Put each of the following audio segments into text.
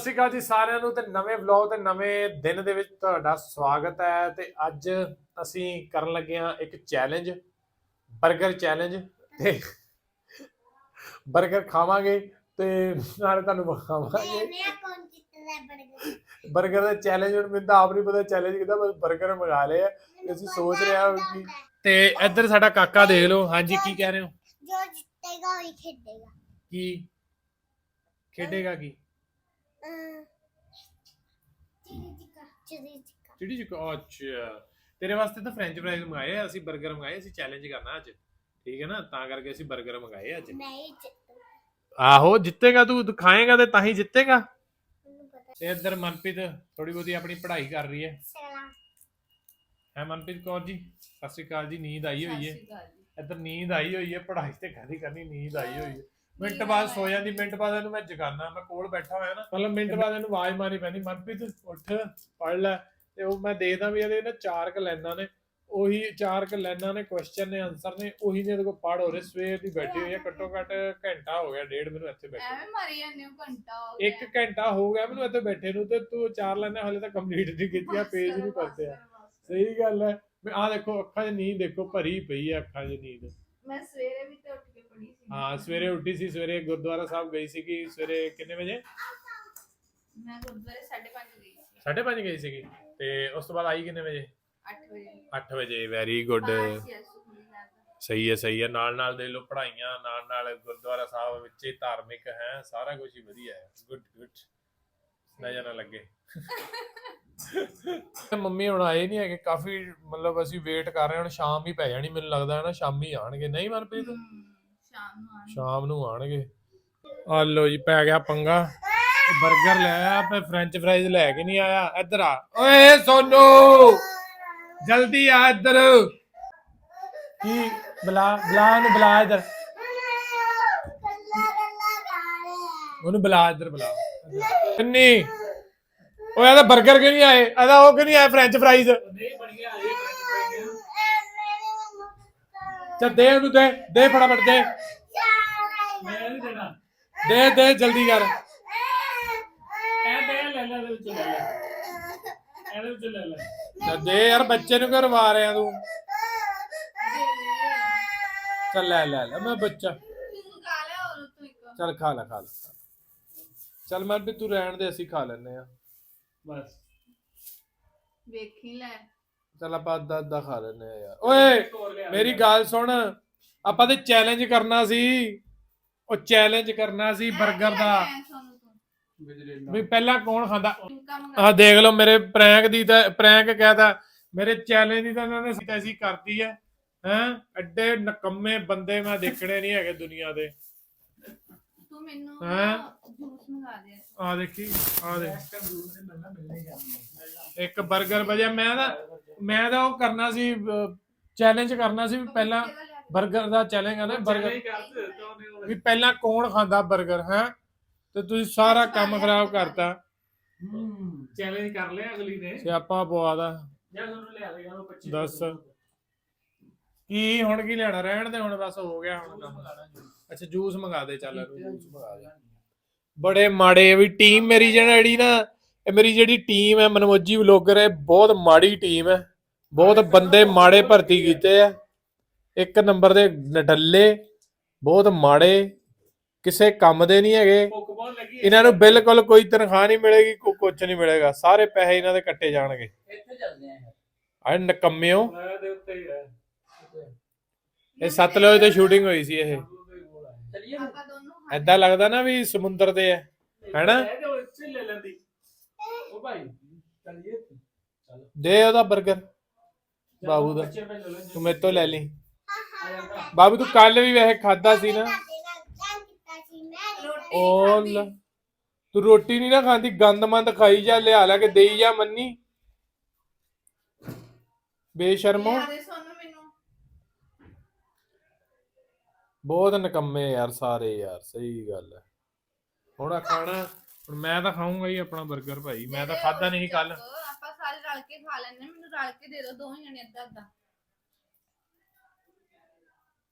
ਸਤਿ ਸ਼੍ਰੀ ਅਕਾਲ ਜੀ ਸਾਰਿਆਂ ਨੂੰ ਤੇ ਨਵੇਂ ਵਲੌਗ ਤੇ ਨਵੇਂ ਦਿਨ ਦੇ ਵਿੱਚ ਤੁਹਾਡਾ ਸਵਾਗਤ ਹੈ ਤੇ ਅੱਜ ਅਸੀਂ ਕਰਨ ਲੱਗੇ ਹਾਂ ਇੱਕ ਚੈਲੰਜ 버ਗਰ ਚੈਲੰਜ ਤੇ 버ਗਰ ਖਾਵਾਂਗੇ ਤੇ ਨਾਲੇ ਤੁਹਾਨੂੰ ਵਿਖਾਵਾਂਗੇ। ਮੈਂ ਕੌਣ ਦਾ ਚੈਲੰਜ ਹੁਣ ਮੈਨੂੰ ਆਪ ਨਹੀਂ ਪਤਾ ਚੈਲੰਜ ਕਿਦਾ ਬਸ 버ਗਰ ਮੰਗਾ ਲਏ ਅਸੀਂ ਸੋਚ ਰਹੇ ਹਾਂ ਕਿ ਤੇ ਇੱਧਰ ਸਾਡਾ ਕਾਕਾ ਦੇਖ ਲਓ। ਹਾਂਜੀ ਕੀ ਕਹਿ ਰਹੇ ਹੋ? ਜੋ ਜਿੱਤੇਗਾ ਉਹ ਖੇਡੇਗਾ। ਕੀ? ਖੇਡੇਗਾ ਕੀ? ਚਿੜੀ ਚਿੱਕਾ ਚਿੜੀ ਚਿੱਕ ਅੱਛਾ। ਤੇਰੇ ਵਾਸਤੇ ਤਾਂ ਫ੍ਰੈਂਚ ਫ੍ਰਾਈਜ਼ ਮੰਗਾਏ ਆ, ਅਸੀਂ 버ਗਰ ਮੰਗਾਏ ਅਸੀਂ ਚੈਲੰਜ ਕਰਨਾ ਅੱਜ। ਠੀਕ ਹੈ ਨਾ? ਤਾਂ ਕਰਕੇ ਅਸੀਂ 버ਗਰ ਮੰਗਾਏ ਅੱਜ। ਮੈਂ ਹੀ ਜਿੱਤੂ। ਆਹੋ ਜਿੱਤੇਗਾ ਤੂੰ ਖਾਏਗਾ ਤੇ ਤਾਂ ਹੀ ਜਿੱਤੇਗਾ। ਮੈਨੂੰ ਪਤਾ ਤੇ ਇੱਧਰ ਮਨਪ੍ਰੀਤ ਥੋੜੀ ਬਹੁਤੀ ਆਪਣੀ ਪੜ੍ਹਾਈ ਕਰ ਰਹੀ ਹੈ। ਸਲਾਮ। ਹੈ ਮਨਪ੍ਰੀਤ ਕੌਰ ਜੀ? ਸਤਿ ਸ਼੍ਰੀ ਅਕਾਲ ਜੀ ਨੀਂਦ ਆਈ ਹੋਈ ਹੈ। ਇੱਧਰ ਨੀਂਦ ਆਈ ਹੋਈ ਹੈ ਪੜ੍ਹਾਈ ਤੇ ਕਦੀ ਕਰਨੀ ਨੀਂਦ ਆਈ ਹੋਈ ਹੈ। ਮਿੰਟ ਬਾਅਦ ਸੋ ਜਾਂਦੀ ਮਿੰਟ ਬਾਅਦ ਇਹਨੂੰ ਮੈਂ ਜਗਾਨਾ ਮੈਂ ਕੋਲ ਬੈਠਾ ਹੋਇਆ ਨਾ। ਮਤਲਬ ਮਿੰਟ ਬਾਅਦ ਇਹਨੂੰ ਆਵਾਜ਼ ਮਾਰੀ ਪੈਂਦੀ ਮਨਪ੍ਰੀਤ ਉੱਠ ਪੜ ਲੈ। ਤੇ ਉਹ ਮੈਂ ਦੇਖਦਾ ਵੀ ਇਹਦੇ ਨਾ ਚਾਰ ਕ ਲਾਈਨਾਂ ਨੇ। ਉਹੀ ਚਾਰ ਕ ਲਾਈਨਾਂ ਨੇ ਕੁਐਸਚਨ ਨੇ ਆਨਸਰ ਨੇ ਉਹੀ ਨੇ ਇਹਦੇ ਕੋਲ ਪੜ ਹੋ ਰਹੇ। ਸਵੇਰ ਦੀ ਬੈਠੀ ਹੋਈ ਹੈ ਘੱਟੋ ਘੱਟ ਘੰਟਾ ਹੋ ਗਿਆ ਡੇਢ ਮੈਨੂੰ ਇੱਥੇ ਬੈਠੇ ਐਵੇਂ ਮਾਰੀ ਜਾਂਦੇ ਹੋ ਘੰਟਾ ਹੋ ਇੱਕ ਘੰਟਾ ਹੋ ਗਿਆ ਮੈਨੂੰ ਇੱਥੇ ਬੈਠੇ ਨੂੰ ਤੇ ਤੂੰ ਚਾਰ ਲਾਈਨਾਂ ਹਲੇ ਤੱਕ ਕੰਪਲੀਟ ਨਹੀਂ ਕੀਤੀਆਂ ਪੇਜ ਨਹੀਂ ਪੜਦੇ ਆ। ਸਹੀ ਗੱਲ ਹੈ। ਮੈਂ ਆ ਦੇਖੋ ਅੱਖਾਂ 'ਚ ਨੀਂਦ ਦੇਖੋ ਭਰੀ ਪਈ ਹੈ ਅੱਖਾਂ 'ਚ ਨੀਂਦ। ਮੈਂ ਸਵੇਰੇ ਵੀ ਤੇ ਉੱਠ ਹਾਂ ਸਵੇਰੇ ਉੱਠੀ ਸੀ ਸਵੇਰੇ ਗੁਰਦੁਆਰਾ ਸਾਹਿਬ ਗਈ ਸੀ ਕਿ ਸਵੇਰੇ ਕਿੰਨੇ ਵਜੇ? ਮੈਂ ਗੁਰਦੁਆਰੇ 5:30 ਗਈ ਸੀ। 5:30 ਗਈ ਸੀਗੀ ਤੇ ਉਸ ਤੋਂ ਬਾਅਦ ਆਈ ਕਿੰਨੇ ਵਜੇ? 8 ਵਜੇ। 8 ਵਜੇ ਵੈਰੀ ਗੁੱਡ। ਸਹੀ ਹੈ ਸਹੀ ਹੈ। ਨਾਲ ਨਾਲ ਦੇ ਲੋ ਪੜਾਈਆਂ ਨਾਲ ਨਾਲ ਗੁਰਦੁਆਰਾ ਸਾਹਿਬ ਵਿੱਚ ਹੀ ਧਾਰਮਿਕ ਹੈ ਸਾਰਾ ਕੁਝ ਹੀ ਵਧੀਆ ਹੈ। ਗੁੱਡ ਗੁੱਡ ਨਾ ਲੱਗੇ। ਮੰਮੀ ਹੁਣ ਆਏ ਨਹੀਂ ਹੈਗੇ ਕਾਫੀ ਮਤਲਬ ਅਸੀਂ ਵੇਟ ਕਰ ਰਹੇ ਹਾਂ ਹੁਣ ਸ਼ਾਮ ਹੀ ਪੈ ਜਾਣੀ ਮੈਨੂੰ ਲੱਗਦਾ ਹੈ ਨਾ ਸ਼ਾਮੀ ਆਣਗੇ ਨਹੀਂ ਮਨਪ੍ਰੀਤ? ਸ਼ਾਮ ਨੂੰ ਆਉਣਗੇ। ਸ਼ਾਮ ਨੂੰ ਆਣਗੇ ਆ ਲੋ ਜੀ ਪੈ ਗਿਆ ਪੰਗਾ। 버ਗਰ ਲੈ ਆਇਆ ਤੇ ਫ੍ਰੈਂਚ ਫ੍ਰਾਈਜ਼ ਲੈ ਕੇ ਨਹੀਂ ਆਇਆ। ਇੱਧਰ ਆ। ਓਏ ਸੋਨੂ ਜਲਦੀ ਆ ਇੱਧਰ। ਕੀ ਬੁਲਾ ਬੁਲਾ ਨੂੰ ਬੁਲਾ ਇੱਧਰ। ਉਹਨੂੰ ਬੁਲਾ ਇੱਧਰ ਬੁਲਾ। ਕੰਨੀ ਓਏ ਇਹਦਾ 버ਗਰ ਕਿ ਨਹੀਂ ਆਏ? ਇਹਦਾ ਉਹ ਕਿ ਨਹੀਂ ਆਇਆ ਫ੍ਰੈਂਚ ਫ੍ਰਾਈਜ਼? ਚੱਲ ਦੇ ਉਹਨੂੰ ਦੇ ਦੇ ਫਟਾਫਟ ਦੇ। ਦੇ ਦੇ ਜਲਦੀ ਕਰ। ਚੱਲ ਦੇ ਯਾਰ ਬੱਚੇ ਨੂੰ ਕਰਵਾ ਰਿਹਾ ਤੂੰ? ਚੱਲ ਲੈ ਲੈ ਲੈ ਮੈਂ ਬੱਚਾ। ਚੱਲ ਖਾ ਲੈ ਖਾ ਲੈ। ਚੱਲ ਮੈਂ ਵੀ ਤੂੰ ਰਹਿਣ ਦੇ ਅਸੀਂ ਖਾ ਲੈਨੇ ਆ। ਬਸ। ਵੇਖੀ ਲੈ। ਚੱਲ ਆਪਾਂ ਅੱਧਾ ਅੱਧਾ ਖਾ ਲੈਨੇ ਆ ਯਾਰ। ਓਏ ਮੇਰੀ ਗੱਲ ਸੁਣ ਆਪਾਂ ਤੇ ਚੈਲੰਜ ਕਰਨਾ ਸੀ। ਉਹ ਚੈਲੰਜ ਕਰਨਾ ਸੀ 버ਗਰ ਦਾ। ਵੀ ਪਹਿਲਾਂ ਕੌਣ ਖਾਂਦਾ? ਆਹ ਦੇਖ ਲਓ ਮੇਰੇ ਪ੍ਰੈਂਕ ਦੀ ਤਾਂ ਪ੍ਰੈਂਕ ਕਹਤਾ। ਮੇਰੇ ਚੈਲੰਜ ਦੀ ਤਾਂ ਇਹਨਾਂ ਨੇ ਐਸੀ ਕਰਤੀ ਹੈ ਹੈਂ? ਐਡੇ ਨਕੰਮੇ ਬੰਦੇ ਮੈਂ ਦੇਖਣੇ ਨਹੀਂ ਹੈਗੇ ਦੁਨੀਆ ਦੇ। ਚੈਲੰਜ ਕਰਨਾ। ਸੀ ਵੀ ਪਹਿਲਾਂ 버ਗਰ ਦਾ ਚੈਲੰਜ ਕਰਨਾ 버ਗਰ ਵੀ ਪਹਿਲਾਂ ਕੌਣ ਖਾਂਦਾ 버ਗਰ ਹੈ? ਤੇ ਤੁਸੀਂ ਸਾਰਾ ਕੰਮ ਖਰਾਬ ਕਰਤਾ। ਚੈਲੰਜ ਕਰ ਲਿਆ ਅਗਲੀ ਨੇ। ਸਿਆਪਾ ਪਵਾਦਾ ਜਾਂ ਤੁਹਾਨੂੰ ਲਿਆ ਦੇਗਾ ਉਹ 25 ਦੱਸ। ਕੀ ਹੁਣ ਕੀ ਲੈਣਾ ਰਹਿਣ ਤੇ ਹੁਣ ਬਸ ਹੋ ਗਿਆ ਹੁਣ ਕੰਮ। ਅੱਛਾ ਜੂਸ ਮੰਗਾ ਦੇ ਚੱਲ ਜੂਸ ਮੰਗਾ ਦੇ ਬੜੇ ਮਾੜੇ ਵੀ ਟੀਮ ਮੇਰੀ ਜਿਹੜੀ ਨਾ ਇਹ ਮੇਰੀ ਜਿਹੜੀ ਟੀਮ ਹੈ ਮਨਮੋਜੀ ਵਲੋਗਰ ਹੈ ਬਹੁਤ ਮਾੜੀ ਟੀਮ ਹੈ। ਬਹੁਤ ਬੰਦੇ ਮਾੜੇ ਭਰਤੀ ਕੀਤੇ ਆ। ਇੱਕ ਨੰਬਰ ਦੇ ਨਡੱਲੇ ਬਹੁਤ ਮਾੜੇ। ਕਿਸੇ ਕੰਮ ਦੇ ਨਹੀਂ ਹੈਗੇ। ਇਹਨਾਂ ਨੂੰ ਬਿਲਕੁਲ ਕੋਈ ਤਨਖਾਹ ਨਹੀਂ ਮਿਲੇਗੀ ਕੋਈ ਕੁਝ ਨਹੀਂ ਮਿਲੇਗਾ। ਸਾਰੇ ਪੈਸੇ ਇਹਨਾਂ ਦੇ ਕੱਟੇ ਜਾਣਗੇ। ਇੱਥੇ ਚੱਲਦੇ ਆ ਆਏ ਨਕੰਮਿਓ। ਇਹ ਸਤਲੁਜ ਤੇ ਸ਼ੂਟਿੰਗ ਹੋਈ ਸੀ ਇਹ। ਚਲਿਏ ਆਪਾਂ ਦੋਨੋਂ ਖਾ ਐਦਾਂ ਲੱਗਦਾ ਨਾ ਵੀ ਸਮੁੰਦਰ ਤੇ ਹੈ ਹੈਨਾ? ਇਹਦੇ ਉੱਤੇ ਲੈ ਲੈਂਦੀ। ਉਹ ਭਾਈ ਚਲਿਏ ਚਲੋ। ਦੇ ਉਹਦਾ 버ਗਰ ਬਾਬੂ ਦਾ। ਬੱਚੇ ਪਹਿਲਾਂ ਲੈ ਲੈਂਦੇ। ਤੂੰ ਮੇਰੇ ਤੋਂ ਲੈ ਲਈ। ਬਾਬੂ ਤੂੰ ਕੱਲ ਵੀ ਵੈਸੇ ਖਾਦਾ ਸੀ ਨਾ? ਉਹ ਲੈ। ਤੂੰ ਰੋਟੀ ਨਹੀਂ ਨਾ ਖਾਂਦੀ ਗੰਦਮੰਦ ਖਾਈ ਜਾ ਲਿਆ ਲੈ ਕੇ ਦੇਈ ਜਾ ਮੰਨੀ। ਬੇਸ਼ਰਮੋ ਲਿਆ ਦੇ ਸੋਨੂੰ ਮੈਨੂੰ ਬਹੁਤ ਨਕੰਮੇ ਯਾਰ ਸਾਰੇ ਯਾਰ ਸਹੀ ਗੱਲ ਹੈ ਹੁਣ ਆ ਖਾਣਾ ਹੁਣ ਮੈਂ ਤਾਂ ਖਾਊਂਗਾ ਹੀ ਆਪਣਾ 버ਗਰ ਭਾਈ ਮੈਂ ਤਾਂ ਖਾਦਾ ਨਹੀਂ ਕੱਲ ਆਪਾਂ ਸਾਰੇ ਰਲ ਕੇ ਖਾ ਲੈਣੇ ਮੈਨੂੰ ਰਲ ਕੇ ਦੇ ਦਿਓ ਦੋਵੇਂ ਜਣੇ ਅੱਧਾ ਅੱਧਾ।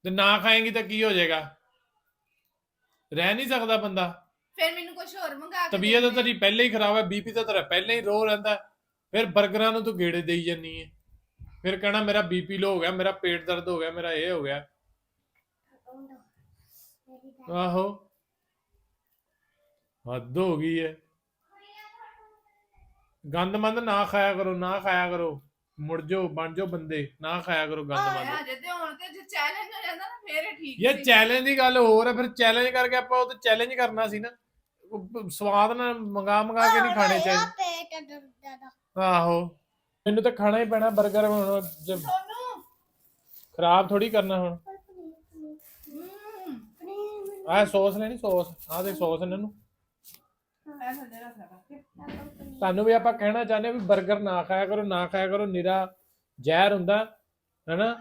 ਤੇ ਨਾ ਖਾਏਂਗੀ ਤਾਂ ਕੀ ਹੋ ਜਾਏਗਾ? ਰਹਿ ਨਹੀਂ ਸਕਦਾ ਬੰਦਾ। ਫਿਰ ਮੈਨੂੰ ਕੁਝ ਹੋਰ ਮੰਗਾ ਕੇ ਤਬੀਅਤ ਦੇਣਾ। ਤੇਰੀ ਪਹਿਲਾਂ ਹੀ ਖਰਾਬ ਹੈ ਬੀਪੀ ਤਾਂ ਤੇਰਾ ਪਹਿਲਾਂ ਹੀ ਰੋ ਰਹਿੰਦਾ। ਫਿਰ 버ਗਰਾਂ ਨੂੰ ਤੂੰ ਗੇੜੇ ਦੇਈ ਜਾਨੀ ਹੈ। ਫਿਰ ਕਹਿਣਾ ਮੇਰਾ ਬੀਪੀ ਲੋ ਹੋ ਗਿਆ ਮੇਰਾ ਪੇਟ ਦਰਦ ਹੋ ਗਿਆ ਮੇਰਾ ਇਹ ਹੋ ਗਿਆ। ਆਹੋ। ਹੱਦ ਹੋ ਗਈ ਹੈ ਗੰਦਮੰਦ ਨਾ ਖਾਇਆ ਕਰੋ ਨਾ ਖਾਇਆ ਕਰੋ। ਮੁੜ ਜਾਓ ਬਣ ਜਾਓ ਬੰਦੇ ਨਾ ਖਾਇਆ ਕਰੋ ਆਹ, ਗੰਦਮੰਦ। ਹਜੇ ਤੇ ਹੁਣ ਤੇ ਜੇ ਚੈਲੰਜ ਹੋ ਜਾਂਦਾ ਨਾ ਫੇਰ ਇਹ ਠੀਕ ਇਹ ਸੀ। ਚੈਲੰਜ ਦੀ ਗੱਲ ਹੋਰ ਹੈ ਫਿਰ ਚੈਲੰਜ ਕਰਕੇ ਆਪਾਂ ਉਹ ਤੇ ਚੈਲੰਜ ਕਰਨਾ ਸੀ ਨਾ। ਉਹ ਸਵਾਦ ਨਾਲ ਮੰਗਾ ਮੰਗਾ ਕੇ ਨਹੀਂ ਖਾਣੇ ਚਾਹੀਦੇ। ਪੇਟ ਦਰਦ ਦਾ ਆਹੋ। ਮੈਨੂੰ ਤਾਂ ਖਾਣਾ ਹੀ ਪੈਣਾ 버ਗਰ ਹੁਣ ਜੇ ਸੋਨੂੰ। ਖਰਾਬ ਥੋੜੀ ਕਰਨਾ ਹੁਣ। ਆਹ ਸੌਸ ਲੈਣੀ ਸੌਸ। ਆਹ ਦੇ ਸੌਸ ਇਹਨਾਂ ਨੂੰ। ਤੁਹਾਨੂੰ ਵੀ ਆਪਾਂ ਕਹਿਣਾ ਚਾਹੁੰਦੇ ਵੀ 버ਗਰ ਨਾ ਖਾਇਆ ਕਰੋ ਨਾ ਖਾਇਆ ਕਰੋ ਨਿਰਾ ਜ਼ਹਿਰ ਹੁੰਦਾ ਹੈਨਾ?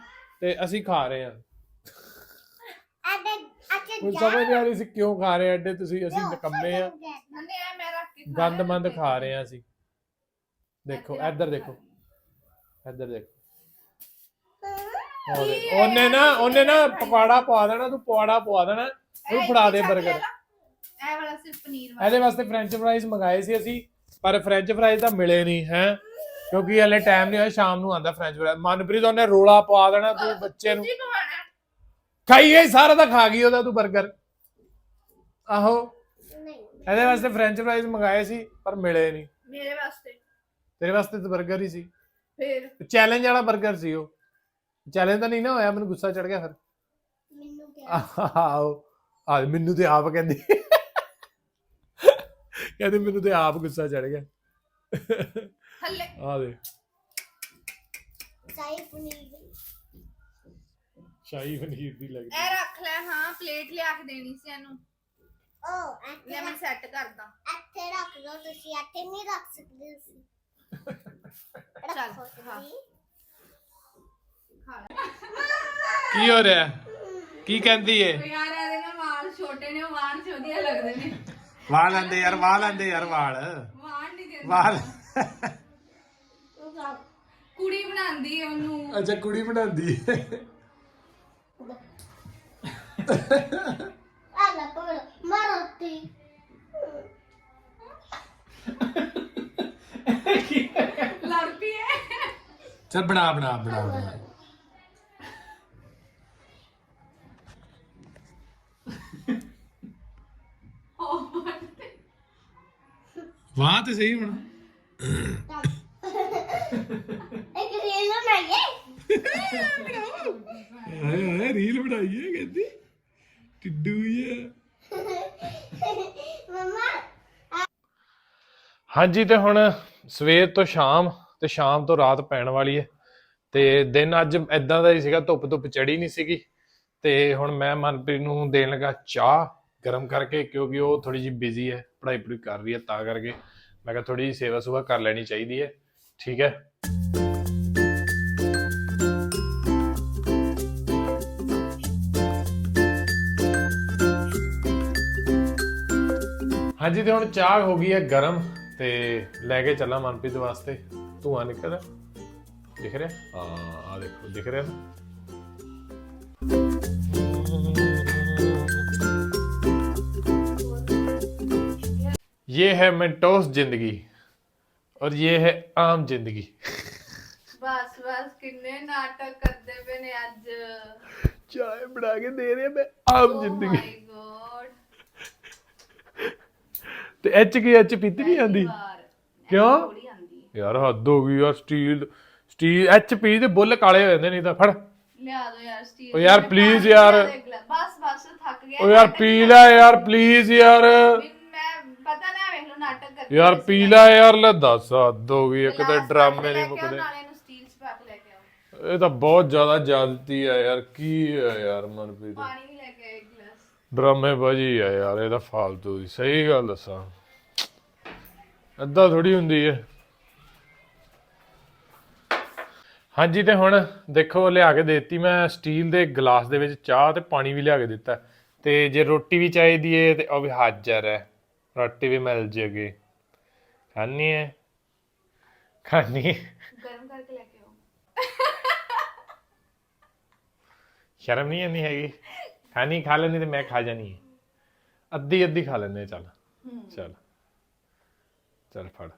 ਤੇ ਅਸੀਂ ਖਾ ਰਹੇ ਹਾਂ। ਅੱਛਾ ਹੁਣ ਸਮਝ ਨਹੀਂ ਆ ਰਹੀ ਸੀ ਕਿਉਂ ਖਾ ਰਹੇ ਹਾਂ ਐਡੇ ਤੁਸੀਂ ਅਸੀਂ ਨਕੰਮੇ ਆ। ਨੰਨੇ ਐ ਮੈਂ ਰੱਖ ਕੇ ਖਾ ਗੰਦ ਲਿਆ ਮੰਦ ਖਾ ਰਹੇ ਹਾਂ ਅਸੀਂ। ਦੇਖੋ ਇੱਧਰ ਦੇਖੋ। ਇੱਧਰ ਦੇਖ, ਉਹਨੇ ਨਾ ਉਹਨੇ ਨਾ ਪਕੌੜਾ ਪਵਾ ਦੇਣਾ ਤੂੰ ਪਕੌੜਾ ਪਵਾ ਦੇਣਾ। ਇਹ ਵਾਲਾ ਸਿਰਫ ਪਨੀਰ ਵਾਲਾ। ਇਹਦੇ ਵਾਸਤੇ ਫ੍ਰੈਂਚ ਫ੍ਰਾਈਜ਼ ਮੰਗਾਏ ਸੀ ਅਸੀਂ ਪਰ ਫ੍ਰੈਂਚ ਫ੍ਰਾਈਜ਼ ਤਾਂ ਮਿਲੇ ਨਹੀਂ ਹੈ? ਕਿਉਂਕਿ ਹਲੇ ਟਾਈਮ ਨਹੀਂ ਹੋਇਆ ਸ਼ਾਮ ਨੂੰ ਆਂਦਾ ਫ੍ਰੈਂਚ ਫ੍ਰਾਈਜ਼ ਮਨਪ੍ਰੀਤ ਉਹਨੇ ਰੋਲਾ ਪਾ ਦੇਣਾ ਤੂੰ ਬੱਚੇ ਨੂੰ। ਖਾਈ ਗਈ ਸਾਰਾ ਤਾਂ ਖਾ ਗਈ ਉਹਦਾ ਤੂੰ 버ਗਰ ਆਹੋ ਇਹਦੇ ਵਾਸਤੇ ਫ੍ਰੈਂਚ ਫ੍ਰਾਈਜ਼ ਮੰਗਾਏ ਸੀ ਪਰ ਮਿਲੇ ਨਹੀਂ। ਮੇਰੇ ਵਾਸਤੇ। ਤੇਰੇ ਵਾਸਤੇ ਤਾਂ 버ਗਰ ਹੀ ਸੀ। ਫੇਰ? ਚੈਲੰਜ ਵਾਲਾ 버ਗਰ ਸੀ ਉਹ। ਚੈਲੰਜ ਤਾਂ ਨਹੀਂ ਨਾ ਹੋਇਆ ਮੈਨੂੰ ਗੁੱਸਾ ਚੜ ਗਿਆ ਫਿਰ। ਮੈਨੂੰ ਕਿਹਾ। ਆਹੋ। ਆ ਮੈਨੂੰ ਤੇ ਆਪ ਕਹਿੰਦੀ। ਕਹਿੰਦੀ ਮੈਨੂੰ ਤੇ ਆਪ ਗੁੱਸਾ ਚੜ ਗਿਆ। ਥੱਲੇ। ਆ ਦੇ ਸਾਈ ਪਨੀਰ ਸ਼ਾਹੀ ਪਨੀਰ ਦੀ ਲੱਗਦੀ ਇਹ ਰੱਖ ਲੈ ਹਾਂ ਪਲੇਟ ਲਿਆ ਕੇ ਦੇਣੀ ਸੀ ਇਹਨੂੰ। ਉਹ ਲੈ ਮੈਂ ਸੈੱਟ ਕਰਦਾ। ਇੱਥੇ ਰੱਖ ਲਓ ਤੁਸੀਂ ਇੱਥੇ ਨਹੀਂ ਰੱਖ ਸਕਦੇ ਤੁਸੀਂ। ਚੱਲ, ਰੱਖੋ ਹਾਂ। ਤੁਸੀਂ ਖਾ ਲੈ। ਕੀ ਹੋ ਰਿਹਾ? ਕੀ ਕਹਿੰਦੀ ਏ? ਯਾਰ ਨਾ ਛੋਟੇ ਨੇ ਵਾਲ ਛੋਟੀਆਂ ਲੱਗਦੇ ਨੇ। ਵਾਲ ਆਂਦੇ ਯਾਰ ਵਾਲ ਆਂਦੇ ਯਾਰ ਵਾਲ। ਵਾਲ ਨਹੀਂ ਦਿੰਦੇ ਵਾਲ। ਕੁੜੀ ਬਣਾਉਂਦੀ ਹੈ ਉਹਨੂੰ। ਅੱਛਾ ਕੁੜੀ ਬਣਾਉਂਦੀ ਆ ਲੈ ਪੜ ਮਰੋਤੀ ਲੜ ਪਈ ਹੈ ਚਲ ਬਣਾ ਬਣਾ ਬਣਾ ਬਣਾ। ਵਾਹ ਤੇ ਸਹੀ ਹੁਣ। ਇੱਕ ਰੀਲ ਬਣਾਈਏ। ਹਾਏ ਹਾਏ ਰੀਲ ਬਣਾਈਏ ਕਹਿੰਦੀ। ਟਿੱਡੂ ਇਹ ਮਮਾ ਹਾਂਜੀ ਤੇ ਹੁਣ ਸਵੇਰ ਤੋਂ ਸ਼ਾਮ ਤੇ ਸ਼ਾਮ ਤੋਂ ਰਾਤ ਪੈਣ ਵਾਲੀ ਹੈ ਤੇ ਦਿਨ ਅੱਜ ਇਦਾਂ ਦਾ ਹੀ ਸੀਗਾ ਧੁੱਪ ਧੁੱਪ ਚੜੀ ਨਹੀਂ ਸੀਗੀ। ਤੇ ਹੁਣ ਮੈਂ ਮਨਪ੍ਰੀਤ ਨੂੰ ਦੇਣ ਲੱਗਾ ਚਾਹ। ਗਰਮ ਕਰਕੇ, ਕਿਉਂਕਿ ਉਹ ਥੋੜੀ ਜਿਹੀ ਬਿਜ਼ੀ ਹੈ, ਪੜ੍ਹਾਈ ਪੜ੍ਹਾਈ ਕਰ ਰਹੀ ਹੈ ਤਾਂ ਕਰਕੇ। ਮੈਂ ਕਿਹਾ ਥੋੜੀ ਜਿਹੀ ਸੇਵਾ ਸੁਭਾ ਕਰ ਲੈਣੀ ਚਾਹੀਦੀ ਹੈ, ਠੀਕ ਹੈ? ਹਾਂਜੀ, ਤੇ ਹੁਣ ਚਾਹ ਹੋ ਗਈ ਹੈ ਗਰਮ, ਤੇ ਲੈ ਕੇ ਚੱਲਾਂ ਮਨਪ੍ਰੀਤ ਵਾਸਤੇ। ਧੂਆਂ ਨਿਕਲਦਾ ਦਿਖ ਰਿਹਾ? ਹਾਂ ਆ ਦੇਖੋ, ਦਿਖ ਰਿਹਾ ਨਾ? ये है मेंटोस जिंदगी और ये है आम जिंदगी ਬਸ ਬਸ ਕਿੰਨੇ ਨਾਟਕ ਕਰਦੇ ਪਏ ਨੇ ਅੱਜ चाय बना के दे रहे हैं मैं आम ਓ जिंदगी ਮਾਈ ਗੋਡ ਤੇ ਐਚ ਕੀ ਐਚ ਪੀਤੀ ਨਹੀਂ ਆਂਦੀ ਕਿਉਂ? ਥੋੜੀ ਆਂਦੀ ਯਾਰ ਹੱਦ ਹੋ ਗਈ ਯਾਰ ਸਟੀਲ ਸਟੀਲ ਐਚ ਪੀ ਦੇ ਬੁੱਲ ਕਾਲੇ ਹੋ ਜਾਂਦੇ ਨਹੀਂ ਤਾਂ ਫੜ ਲਿਆ ਦੋ ਯਾਰ ਸਟੀਲ ਓ ਯਾਰ, ਦੇ please ਪਾਣੀ ਯਾਰ। ਲਿਆ ਦੋ ਇੱਕ ਗਲਾਸ। ਬਸ ਬਸ ਥੱਕ ਗਿਆ ਓ ਯਾਰ ਪੀ ਲੈ ਯਾਰ ਪਲੀਜ਼ ਯਾਰ ਮੈਂ ਪਤਾ ਨਾ ਵੇਖ ਲੋ ਨਾਟਕ ਕਰਦੇ ਯਾਰ ਪਏ ਪੀ ਸੀ। ਲੈ ਯਾਰ ਲੈ ਦੱਸ ਹੱਦ ਹੋ ਗਈ ਇੱਕ ਤਾਂ ਡਰਾਮੇ ਨਹੀਂ ਮੁੱਕਦੇ। ਨਾਲੇ ਇਹਨੂੰ ਸਟੀਲ ਚ ਪਾ ਕੇ ਲੈ ਕੇ ਆਓ। ਇਹ ਤਾਂ ਬਹੁਤ ਜ਼ਿਆਦਾ ਜਲਦੀ ਆ ਯਾਰ ਕੀ ਆ ਯਾਰ ਮਨਪ੍ਰੀਤ? ਪਾਣੀ ਵੀ ਲੈ ਕੇ ਆਓ ਇੱਕ ਗਲਾਸ। ਡਰਾਮੇ ਬਾਜੀ ਆ ਯਾਰ ਇਹ ਤਾਂ ਫਾਲਤੂ ਦੀ ਸਹੀ ਗੱਲ ਦੱਸਾਂ। ਅੱਧਾ ਥੋੜੀ ਹੁੰਦੀ ਹੈ ਹਾਂਜੀ ਤੇ ਹੁਣ ਦੇਖੋ ਲਿਆ ਕੇ ਦੇਤੀ ਮੈਂ ਸਟੀਲ ਦੇ ਗਲਾਸ ਦੇ ਵਿੱਚ ਚਾਹ ਤੇ ਪਾਣੀ ਵੀ ਲਿਆ ਕੇ ਦਿੱਤਾ। ਤੇ ਜੇ ਰੋਟੀ ਵੀ ਚਾਹੀਦੀ ਹੈ ਤੇ ਉਹ ਵੀ ਹਾਜ਼ਰ ਹੈ। ਰੋਟੀ ਵੀ ਮਿਲ ਜੇਗੀ ਖਾਣੀ ਹੈ ਖਾਣੀ ਗਰਮ ਕਰਕੇ ਲੈ ਕੇ ਆਓ। ਸ਼ਰਮ ਨਹੀਂ ਆਉਂਦੀ ਹੈਗੀ। ਖਾਣੀ ਖਾ ਲੈਣੀ ਤੇ ਮੈਂ ਖਾ ਜਾਣੀ ਹੈ ਅੱਧੀ ਅੱਧੀ ਖਾ ਲੈਂਦੇ ਚੱਲ। ਚੱਲ। ਚੱਲ ਫੜ।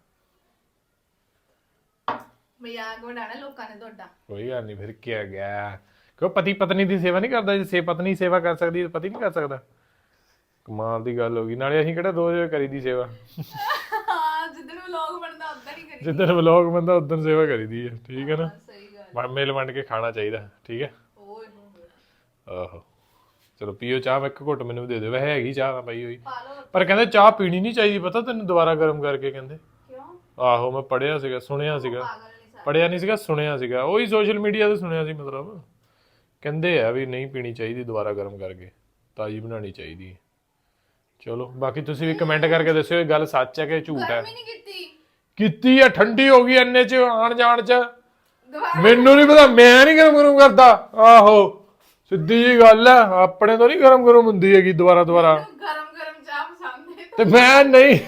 ਮਜ਼ਾਕ ਉਡਾਣਾ ਲੋਕਾਂ ਨੇ ਤੁਹਾਡਾ। ਕੋਈ ਗੱਲ ਨਹੀਂ ਫਿਰ ਕੀ ਆ ਗਿਆ। ਕਿਉਂ ਪਤੀ ਪਤਨੀ ਦੀ ਸੇਵਾ ਨਹੀਂ ਕਰਦਾ? ਜੇ ਸੇ ਪਤਨੀ ਸੇਵਾ ਕਰ ਸਕਦੀ ਤਾਂ ਪਤੀ ਨਹੀਂ ਕਰ ਸਕਦਾ। ਕਮਾਲ ਦੀ ਗੱਲ ਹੋ ਗਈ ਨਾਲੇ ਅਸੀਂ ਕਿਹੜਾ ਰੋਜ਼ ਕਰੀਦੀ ਸੇਵਾ? ਹਾਂ ਜਿੱਦਣ ਵਲੌਗ ਬਣਦਾ ਉਦੋਂ ਹੀ ਕਰੀ ਜਿੱਦਣ ਵਲੋਗ ਬੰਦਾ ਉਦੋਂ ਸੇਵਾ ਕਰੀਦੀ ਹੈ ਠੀਕ ਹੈ ਨਾ? ਸਹੀ ਗੱਲ ਮਿਲ ਵੰਡ ਕੇ ਖਾਣਾ ਚਾਹੀਦਾ ਠੀਕ ਹੈ ਓਏ। ਆਹੋ। ਚਲੋ ਪੀਓ ਚਾਹ ਇੱਕ ਘੁੱਟ ਮੈਨੂੰ ਵੀ ਦੇ ਦਿਓ ਵੈਸੇ ਹੈਗੀ ਚਾਹ ਤਾਂ ਪਈ ਹੋਈ। ਪਰ ਕਹਿੰਦੇ ਚਾਹ ਪੀਣੀ ਨਹੀਂ ਚਾਹੀਦੀ ਪਤਾ ਤੈਨੂੰ ਦੁਬਾਰਾ ਗਰਮ ਕਰਕੇ ਕਹਿੰਦੇ? ਕਿਉਂ? ਆਹੋ ਮੈਂ ਪੜਿਆ ਸੀਗਾ ਸੁਣਿਆ ਸੀਗਾ। ਪੜਿਆ ਨਹੀਂ ਸੀਗਾ ਸੁਣਿਆ ਸੀਗਾ। ਉਹੀ ਸੋਸ਼ਲ ਮੀਡੀਆ ਤੇ ਸੁਣਿਆ ਸੀ ਮਤਲਬ। ਕਹਿੰਦੇ ਆ ਵੀ ਨਹੀਂ ਪੀਣੀ ਚਾਹੀਦੀ ਦੁਬਾਰਾ ਗਰਮ ਕਰਕੇ। ਤਾਜੀ ਬਣਾਉਣੀ ਚਾਹੀਦੀ ਹੈ ਚਲੋ ਬਾਕੀ ਤੁਸੀਂ ਵੀ ਕਮੈਂਟ ਕਰਕੇ ਦੱਸਿਓ ਇਹ ਗੱਲ ਸੱਚ ਹੈ ਕਿ ਝੂਠ ਹੈ? ਗਰਮ ਨਹੀਂ ਕੀਤੀ। ਕੀਤੀ ਆ ਠੰਡੀ ਹੋ ਗਈ ਇੰਨੇ ਚ ਆਣ ਜਾਣ ਚ। ਦੁਬਾਰਾ। ਮੈਨੂੰ ਨਹੀਂ ਪਤਾ ਮੈਂ ਨਹੀਂ ਗਰਮ ਗਰਮ ਕਰਦਾ। ਆਹੋ ਸਿੱਧੀ ਜੀ ਗੱਲ ਹੈ ਆਪਣੇ ਤੋਂ ਨਹੀਂ ਗਰਮ ਗਰਮ ਹੁੰਦੀ ਹੈਗੀ ਦੁਬਾਰਾ ਦੁਬਾਰਾ। ਗਰਮ ਗਰਮ ਚਾਹ ਪਸੰਦ ਹੈ। ਤੇ ਮੈਂ ਨਹੀਂ।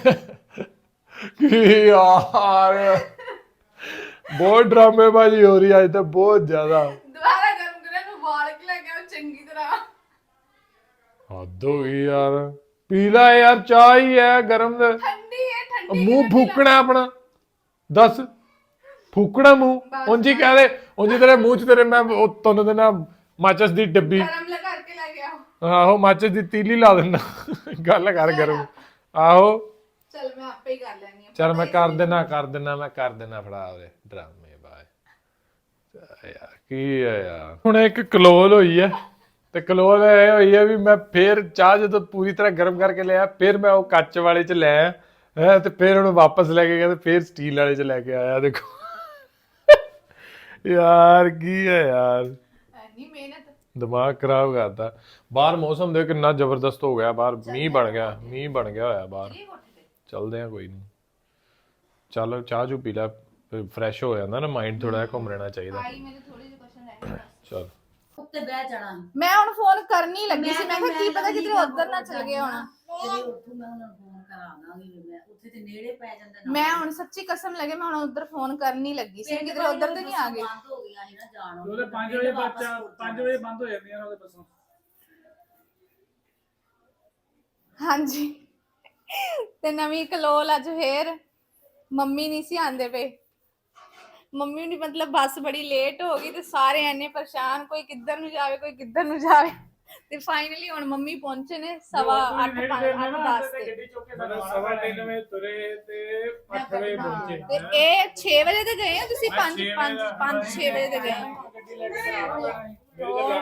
ਕੀ ਯਾਰ ਬਹੁਤ ਡਰਾਮੇਬਾਜ਼ੀ ਹੋ ਰਹੀ ਹੈ ਅੱਜ ਤਾਂ ਬਹੁਤ ਜ਼ਿਆਦਾ। ਦੁਬਾਰਾ ਗਰਮ ਕਰਨ ਨੂੰ ਬਾਲ ਕੇ ਲੈ ਕੇ ਆਓ ਚੰਗੀ ਤਰ੍ਹਾਂ। ਹੱਦ ਹੋ ਗਈ ਯਾਰ। ਪੀ ਲੈ ਯਾਰ ਚਾਹ ਹੀ ਹੈ ਗਰਮ ਦੇ ਠੰਡੀ ਹੈ ਠੰਡੀ ਮੂੰਹ ਫੂਕਣਾ ਆਪਣਾ। ਦੱਸ ਫੂਕਣਾ ਮੂੰਹ। ਉਂਝ ਹੀ ਕਹਿ ਦੇ ਉਂਝ ਤੇਰੇ ਮੂੰਹ 'ਚ ਤੇਰੇ ਮੈਂ ਉਹ ਤੁਹਾਨੂੰ ਦੇ ਨਾ ਮਾਚਸ ਦੀ ਡੱਬੀ। ਗਰਮ ਲਗਾ ਕੇ ਲੈ ਕੇ ਆਓ ਆਹੋ ਮਾਚਸ ਦੀ ਤੀਲੀ ਲਾ ਦਿੰਦਾ। ਗੱਲ ਕਰ ਗਰਮ। ਆਹੋ। ਚਲ ਮੈਂ ਆਪੇ ਹੀ ਕਰ ਲੈਣੀ ਆ ਚਲ ਮੈਂ ਕਰ ਦੇਣਾ ਕਰ ਦੇਣਾ ਮੈਂ ਕਰ ਦੇਣਾ ਫੜਾ ਉਹਦੇ ਡਰਾਮੇ ਬਾਏ। ਯਾਰ ਕੀ ਹੈ ਯਾਰ। ਹੁਣ ਇੱਕ ਕਲੋਲ ਹੋਈ ਹੈ। ਤੇ ਕਲੋਲ ਇਹ ਹੋਈ ਹੈ ਵੀ ਮੈਂ ਫੇਰ ਚਾਹ ਜਦੋਂ ਪੂਰੀ ਤਰ੍ਹਾਂ ਗਰਮ ਕਰਕੇ ਲਿਆ ਫਿਰ ਮੈਂ ਉਹ ਕੱਚ ਵਾਲੇ ਚ ਲੈ ਹੈ ਤੇ ਫਿਰ ਉਹਨੂੰ ਵਾਪਸ ਲੈ ਕੇ ਗਿਆ ਤੇ ਫਿਰ ਸਟੀਲ ਵਾਲੇ ਚ ਲੈ ਕੇ ਆਇਆ ਦੇਖੋ। ਯਾਰ ਕੀ ਹੈ ਯਾਰ? ਐਨੀ ਮਿਹਨਤ। ਦਿਮਾਗ ਖਰਾਬ ਕਰਤਾ। ਬਾਹਰ ਮੌਸਮ ਦੇ ਕਿੰਨਾ ਜ਼ਬਰਦਸਤ ਹੋ ਗਿਆ ਬਾਹਰ ਮੀਂਹ ਬਣ ਗਿਆ ਮੀਂਹ ਬਣ ਗਿਆ ਹੋਇਆ ਬਾਹਰ। ਚੱਲਦੇ ਆ ਕੋਈ ਨਹੀਂ। ਚੱਲ ਚਾਹ ਚੂ ਪੀ ਲੈ ਫਰੈਸ਼ ਹੋ ਜਾਂਦਾ ਨਾ ਮਾਈਂਡ ਥੋੜਾ ਜਿਹਾ ਘੁੰਮ ਰਹਿਣਾ ਚਾਹੀਦਾ। ਚਲ। ਉੱਤੇ ਬਹਿ ਜਾਣਾ। ਮੈਂ ਹੁਣ ਫੋਨ ਕਰਨੀ ਲੱਗੀ ਸੀ ਮੈਂ ਕਿਹਾ ਕੀ ਪਤਾ ਨਹੀਂ ਉਧਰ ਨਾ ਚਲ ਗਿਆ ਹੋਣਾ। ਉੱਥੋਂ ਮੈਂ ਉਹਨਾਂ ਨੂੰ ਫੋਨ ਕਰਾਵਾਂਗੀ ਮੈਂ। ਉੱਥੇ ਤੇ ਨੇੜੇ ਪੈ ਜਾਂਦਾ ਨਾ ਮੈਂ ਹੁਣ ਸੱਚੀ ਕਸਮ ਲੱਗੇ ਮੈਂ ਹੁਣ ਉਧਰ ਫੋਨ ਕਰਨੀ ਲੱਗੀ ਸੀ ਕਿਤੇ ਉਧਰ ਤੇ ਨਹੀਂ ਆ ਗਏ। ਬੰਦ ਹੋ ਗਿਆ ਸੀ ਨਾ ਜਾਣ ਉਹਦੇ 5 ਵਜੇ ਬੱਚਾ 5 ਵਜੇ ਬੰਦ ਹੋ ਜਾਂਦੀਆਂ ਨੇ ਉਹਦੇ ਬੱਸਾਂ। ਹਾਂਜੀ। ਤੇ ਨਵੀਂ ਕਲੋਲ ਅੱਜ ਫੇਰ ਮੰਮੀ ਨਹੀਂ ਸੀ ਆਂਦੇ ਪਏ। ਮੰਮੀ ਨੂੰ ਮਤਲਬ ਬੱਸ ਬੜੀ ਲੇਟ ਹੋ ਗਈ ਤੇ ਸਾਰੇ ਐਨੇ ਪਰੇਸ਼ਾਨ ਕੋਈ ਕਿੱਧਰ ਨੂੰ ਜਾਵੇ ਕੋਈ ਕਿੱਧਰ ਨੂੰ ਜਾਵੇ। ਤੇ ਫਾਈਨਲੀ ਹੁਣ ਮੰਮੀ ਪਹੁੰਚੇ ਨੇ ਸਵਾ 8 5 8 10 ਤੇ ਗੱਡੀ ਚੁੱਕ ਕੇ ਸਵਾ ਤਿੰਨ ਵਜੇ ਤੁਰੇ ਤੇ 8 ਵਜੇ ਪਹੁੰਚੇ। ਤੇ ਇਹ 6 ਵਜੇ ਤੇ ਗਏ ਆ ਤੁਸੀਂ? ਮੈਂ 5 ਛੇ 5 ਵਜੇ 5 6 ਵਜੇ ਤੇ ਗਏ ਗੱਡੀ ਲੈ ਕੇ ਮੇਰੀ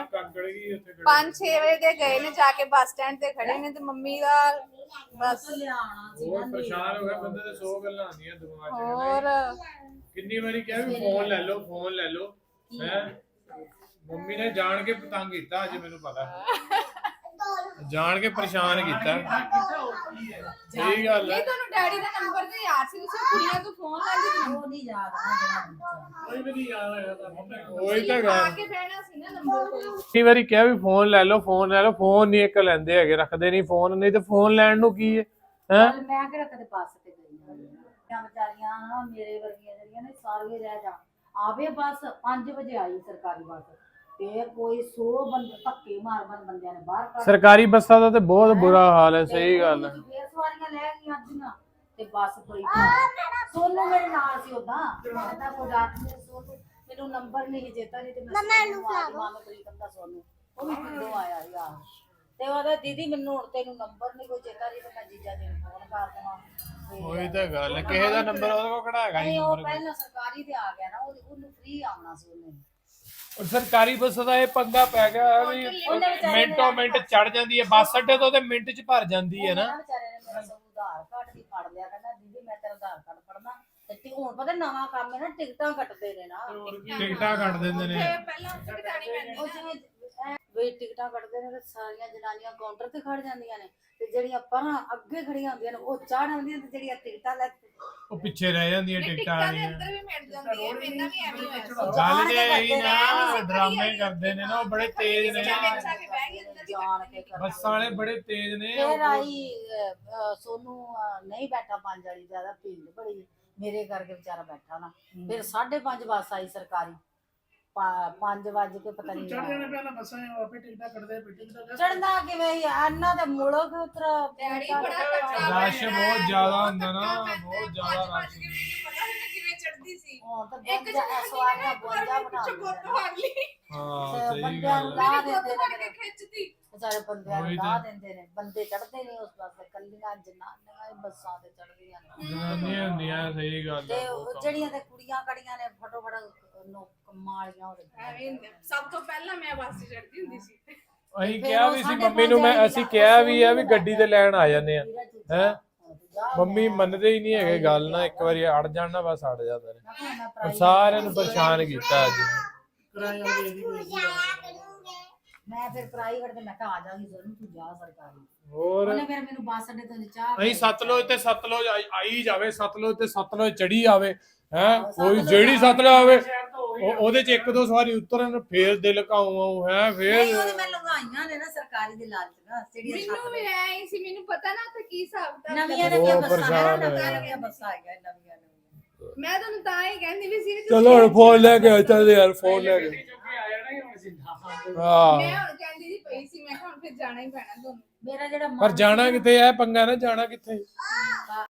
ਤਾਂ ਗਈ ਉੱਥੇ ਖੜੀ। 5 6 ਵਜੇ ਤੇ ਗਏ ਨੇ ਜਾ ਕੇ ਬੱਸ ਸਟੈਂਡ ਤੇ ਖੜੇ ਨੇ ਤੇ ਮੰਮੀ ਦਾ ਬਸ ਲਿਆਣਾ ਸੀ ਹੋਰ ਪਰੇਸ਼ਾਨ ਹੋ ਗਿਆ ਬੰਦੇ ਤੇ 100 ਗੱਲਾਂ ਆਉਂਦੀਆਂ ਦਿਮਾਗ 'ਚ। ਹੋਰ ਕਿੰਨੀ ਵਾਰੀ ਕਿਹਾ ਵੀ ਫੋਨ ਲੈ ਲਓ ਫੋਨ ਲੈ ਲਓ। ਹੈ? ਮੰਮੀ ਨੇ ਜਾਣ ਕੇ ਪਤੰਗ ਕੀਤਾ ਅੱਜ ਮੈਨੂੰ ਪਤਾ। ਜਾਣ ਕੇ ਪਰੇਸ਼ਾਨ ਕੀਤਾ। ਸਹੀ ਗੱਲ ਹੈ। ਇਹ ਤੁਹਾਨੂੰ ਡੈਡੀ ਦਾ ਨੰਬਰ ਤੇ ਯਾਦ ਸੀ ਤੁਸੀਂ ਕੁੜੀਆਂ ਤੋਂ ਫੋਨ ਲੈਂਦੇ ਸੀ ਉਹ ਨਹੀਂ ਯਾਦ। ਕੋਈ ਵੀ ਨਹੀਂ ਯਾਦ ਆਇਆ ਤਾਂ ਉਹੀ ਤਾਂ ਆ ਗੱਲ। ਕੇ ਬਹਿਣਾ ਸੀ ਨਾ ਨੰਬਰ ਕੋਈ ਕਈ ਵਾਰੀ ਕਿਹਾ ਵੀ ਫੋਨ ਲੈ ਲਓ ਫੋਨ ਲੈ ਲਓ ਫੋਨ ਨਹੀਂ ਇੱਕ ਲੈਂਦੇ ਹੈਗੇ ਰੱਖਦੇ ਨਹੀਂ ਫੋਨ ਨਹੀਂ ਤੇ ਫੋਨ ਲੈਣ ਨੂੰ ਕੀ ਹੈ? ਹੈ? ਮੈਂ ਕਦੇ ਬੱਸ ਤੇ ਮੈਂ ਵਿਚਾਰੀਆਂ ਨਾ ਮੇਰੇ ਵਰਗੀਆਂ ਜਿਹੜੀਆਂ ਨੇ ਸਾਰੀਆਂ ਰਹਿ ਜਾ ਆਵੇ ਬੱਸ 5 ਵਜੇ ਆਈ ਸਰਕਾਰੀ ਬੱਸ। ਤੇ ਕੋਈ 100 ਬੰਦੇ ਧੱਕੇ ਮਾਰ ਮਾਰ ਬੰਦਿਆਂ ਨੇ ਬਾਹਰ ਕੱਢ ਸਰਕਾਰੀ ਬੱਸਾਂ ਦਾ ਤੇ ਬਹੁਤ ਬੁਰਾ ਹਾਲ ਹੈ ਸਹੀ ਗੱਲ ਹੈ। ਫੇਰ ਸਵਾਰੀਆਂ ਲੈ ਗਈਆਂ ਅੱਧੀਆਂ ਤੇ ਬੱਸ ਬੜੀ ਸੋਨੂੰ ਮੇਰੇ ਨਾਲ ਸੀ ਉਦਾਂ ਕਹਿੰਦਾ ਕੋਈ ਰਾਤ ਨੂੰ ਸੋਨੂੰ। ਮੈਨੂੰ ਨੰਬਰ ਨਹੀਂ ਚੇਤਾ ਨਹੀਂ ਤੇ ਮੈਂ ਮਾਰ ਬੜੀ ਕੰਦਾ ਸੋਨੂੰ। ਉਹ ਵੀ ਪਿੰਡੋਂ ਆਇਆ ਯਾਰ ਤੇ ਉਹਦਾ ਦੀਦੀ ਮੈਨੂੰ ਹੁਣ ਤੈਨੂੰ ਨੰਬਰ ਨਹੀਂ ਕੋਈ ਚੇਤਾ ਨਹੀਂ ਤੇ ਮੈਂ ਜੀਜਾ ਜੀ ਨੂੰ ਫੋਨ ਕਰ ਦੇਵਾਂ। ਤੇ ਉਹੀ ਤਾਂ ਗੱਲ ਹੈ ਕਿਸੇ ਦਾ ਨੰਬਰ ਉਹਦੇ ਕੋਲ ਕਿਹੜਾ ਹੈਗਾ ਨਹੀਂ ਜੀ ਉਹ ਪਹਿਲਾਂ ਸਰਕਾਰੀ ਤੇ ਆ ਗਿਆ ਨਾ ਉਹ- ਉਹਨੂੰ ਫ੍ਰੀ ਆਉਣਾ ਸੀ ਉਹਨੇ। ਉਹ ਸਰਕਾਰੀ ਬੱਸ ਦਾ ਇਹ ਪੰਗਾ ਪੈ ਗਿਆ ਹੈ ਵੀ ਉਹਨੇ ਵਿਚਾਰੇ ਨੇ ਮਿੰਟੋ ਮਿੰਟ ਚੜ ਜਾਂਦੀ ਹੈ ਬੱਸ ਅੱਡੇ ਤੋਂ ਤੇ ਮਿੰਟ 'ਚ ਭਰ ਜਾਂਦੀ ਹੈ ਨਾ। ਉਹਨਾਂ ਵਿਚਾਰੇ ਨੇ ਮੇਰਾ ਸਭ ਆਧਾਰ ਕਾਰਡ ਵੀ ਫੜ ਲਿਆ ਕਹਿੰਦਾ ਦੀਦੀ ਮੈਂ ਤੇਰਾ ਆਧਾਰ ਕਾਰਡ ਫੜਨਾ। ਤੇ ਟੀ- ਹੁਣ ਪਤਾ ਨਵਾਂ ਕੰਮ ਹੈ ਨਾ ਟਿਕਟਾਂ ਕੱਟਦੇ ਨੇ ਨਾ। ਟਿਕਟਾਂ ਕੱਟ ਦਿੰਦੇ ਨੇ। ਉੱਥੇ ਪਹਿਲਾਂ ਉੱਥੇ ਕਟਾਣੀ ਪੈਂਦੀ ਉਹ ਜਿਵੇਂ ਐਂ ਵੀ ਟਿਕਟਾਂ ਕੱਟਦੇ ਨੇ ਤੇ ਸਾਰੀਆਂ ਜਨਾਨੀਆਂ ਕਾਊਂਟਰ ਤੇ ਖੜ ਜਾਂਦੀਆਂ ਨੇ ਤੇ ਜਿਹੜੀਆਂ ਪਰਾਂ ਅੱਗੇ ਖੜੀਆਂ ਹੁੰਦੀਆਂ ਨੇ ਉਹ ਚੜ ਆਉਂਦੀਆਂ ਤੇ ਜਿਹੜੀਆਂ ਟਿਕਟਾਂ ਲੈ ਉਹ ਪਿੱਛੇ ਰਹਿ ਜਾਂਦੀਆਂ ਟਿਕਟਾਂ ਦੇ ਵਾਲੀਆਂ। ਅੰਦਰ ਵੀ ਮਿਲ ਜਾਂਦੀ ਹੈ ਮੈਨਾਂ ਵੀ ਐਵੇਂ ਹੋਇਆ ਸੀ ਗੱਲ ਤੇ ਇਹੀ ਨਾ ਡਰਾਮੇ ਕਰਦੇ ਨੇ ਨਾ ਉਹ ਬੜੇ ਤੇਜ਼ ਨੇ। ਆ ਕੇ ਬਹਿ ਗਈ ਅੰਦਰ ਹੀ ਜਾਣ ਕੇ ਕਰਨਾ। ਬੱਸਾਂ ਵਾਲੇ ਬੜੇ ਤੇਜ਼ ਨੇ। ਫੇਰ ਆਈ ਅਹ, ਅਹ, ਸੋਨੂੰ ਅਹ, ਨਹੀਂ ਬੈਠਾ ਪੰਜ ਵਾਲੀ ਜ਼ਿਆਦਾ ਭੀੜ ਬੜੀ ਮੇਰੇ ਕਰਕੇ ਵਿਚਾਰਾ ਬੈਠਾ ਨਾ। ਫਿਰ 5:30 ਬੱਸ ਆਈ ਸਰਕਾਰੀ। 5 ਵਜੇ ਕੇ ਪਤਾ ਨਹੀਂ ਚੜ ਜਾਣੇ ਪਹਿਲਾਂ ਬੱਸਾਂ ਆਪੇ ਟਿਕਟਾਂ ਕੱਢਦੇ ਪਏ ਟਿਕਟਾਂ ਚੜਨਾ ਕਿਵੇਂ ਹੀ ਅੰਨਾ ਦੇ ਮੁਲਕ ਉਤਰ ਡੈਡੀ ਬੜਾ ਕੱਚਾ ਰਸ਼ ਬਹੁਤ ਜ਼ਿਆਦਾ ਹੁੰਦਾ ਨਾ ਬਹੁਤ ਜ਼ਿਆਦਾ ਰਸ਼। ਪਤਾ ਨਹੀਂ ਕਿਵੇਂ ਚੜਦੀ ਸੀ। ਹਾਂ ਤਾਂ ਇੱਕ ਬੰਦਾ ਸਵਾਰੀਆਂ ਬੋਝਾ ਬਣਾ ਲਈ। ਹਾਂ ਸਹੀ ਬੰਦਿਆਂ ਨੂੰ ਗੱਲ ਹੈ। ਲਾ ਗੁੱਟ ਦਿੰਦੇ ਮਾਰ ਨੇ। ਕੇ ਖਿੱਚਦੀ ਵਿਚਾਰੇ ਬੰਦਿਆਂ ਉਹੀ ਨੂੰ ਤਾਂ। ਲਾ ਦਿੰਦੇ ਨੇ। ਬੰਦੇ ਚੜਦੇ ਨਹੀਂ ਉਸ ਪਾਸੇ ਕੱਲੀਆਂ ਜਨਾਨੀਆਂ ਹੀ ਬੱਸਾਂ ਤੇ ਚੜਦੀਆਂ ਨੇ। ਜਨਾਨੀਆਂ ਹੁੰਦੀਆਂ ਸਹੀ ਗੱਲ ਤੇ ਹੈ। ਉਹ ਜਿਹੜੀਆਂ ਤੇ ਕੁੜੀਆਂ ਕੜੀਆਂ ਨੇ ਫਟੋਫਟ ਨੋ ਕਮਾਲੀਆਂ ਹੋ ਐਵੇਂ ਸਭ ਤੋਂ ਪਹਿਲਾਂ ਮੈਂ ਬੱਸ ਚੜਦੀ ਹੁੰਦੀ ਸੀ। ਅਸੀਂ ਕਿਹਾ ਵੀ ਸੀ ਮੰਮੀ ਨੂੰ ਮੈਂ ਅਸੀਂ ਕਿਹਾ ਵੀ ਆ ਵੀ ਗੱਡੀ ਤੇ ਲੈਣ ਆ ਜਾਂਦੇ ਆ। ਹੈ? ਮੰਮੀ ਮੰਨਦੇ ਹੀ ਨਹੀਂ ਹੈਗੇ ਗੱਲ ਨਾ ਇੱਕ ਵਾਰੀ ਅੜ ਜਾਣ ਨਾ ਬਸ ਅੜ ਜਾਂਦੇ ਨੇ। ਸਾਰਿਆਂ ਨੂੰ ਪਰੇਸ਼ਾਨ ਕੀਤਾ ਅੱਜ। ਕਿਰਾਇਆ ਦੇ ਦੀ ਕੋਈ ਜਾਇਆ ਕਰੂੰਗੇ। ਮੈਂ ਫਿਰ ਪ੍ਰਾਈਵੇਟ ਤੇ ਮੈਂ ਕਿਹਾ ਆ ਜਾਗੀ ਜ਼ਰੂਰ ਤੂੰ ਜਾ ਸਰਕਾਰੀ। ਹੋਰ? ਉਹਨੇ ਫਿਰ ਮੈਨੂੰ ਬੱਸ ਅੱਡੇ ਤੋਂ ਚਾਹ ਅਸੀਂ ਸਤਲੁਜ ਤੇ ਸਤਲੁਜ ਆਈ- ਆਈ ਜਾਵੇ ਸਤਲੁਜ ਤੇ ਸਤਲੁਜ ਚੜੀ ਆਵੇ ਹੈ? ਕੋਈ ਜਿਹੜੀ ਸਤਲੁਜ ਆਵੇ ਸ਼ਹਿਰ ਤੋਂ ਉਹੀ ਉਹ- ਉਹਦੇ ਚ ਇੱਕ ਦੋ ਸਵਾਰੀ ਉਤਰਨ ਫੇਰ ਦਿਲ ਕਾਉ ਆਉ ਹੈ? ਨਹੀਂ ਫੇਰ ਉਹਦੇ ਮੈਂ ਲਗਾਈਆਂ ਨੇ ਨਾ ਸਰਕਾਰੀ ਦੇ ਲਾਲਚ ਨਾ ਜਿਹੜੀਆਂ ਮੈਨੂੰ ਵੀ ਐ ਹੀ ਸੀ ਮੈਨੂੰ ਪਤਾ ਨਾ ਉੱਥੇ ਕੀ ਹਿਸਾਬ ਕਿਤਾਬ ਨਵੀਆਂ ਬਹੁਤ ਨਵੀਆਂ ਬੱਸਾਂ ਨੇ ਪਰੇਸ਼ਾਨ ਨਵੀਆਂ ਹੋਇਆ। ਬੱਸਾਂ ਆਈਆਂ ਨਵੀਆਂ ਨਵੀਆਂ। ਮੈਂ ਤੁਹਾਨੂੰ ਤਾਂ ਹੀ ਕਹਿੰਦੀ ਵੀ ਸੀ ਚਲੋ ਹੁਣ ਫੋਨ ਲੈ ਕੇ ਆ ਚੱਲਦੇ ਯਾਰ ਫੋਨ ਲੈ ਕੇ। ਚੁੱਕੇ ਆ ਜਾਣਾ ਹੀ ਹੁਣ ਸਿੱਧਾ ਹਾਂ। ਮੈਂ ਹੁਣ ਕਹਿੰਦੀ ਸੀ ਪਈ ਸੀ ਮੈਂ ਕਿਹਾ ਹੁਣ ਫਿਰ ਜਾਣਾ ਹੀ ਪੈਣਾ ਤੁਹਾਨੂੰ। ਮੇਰਾ ਜਿਹੜਾ ਪਰ ਜਾਣਾ ਕਿੱਥੇ ਐ ਪੰਗਾ ਨਾ ਜਾਣਾ ਕਿੱਥੇ?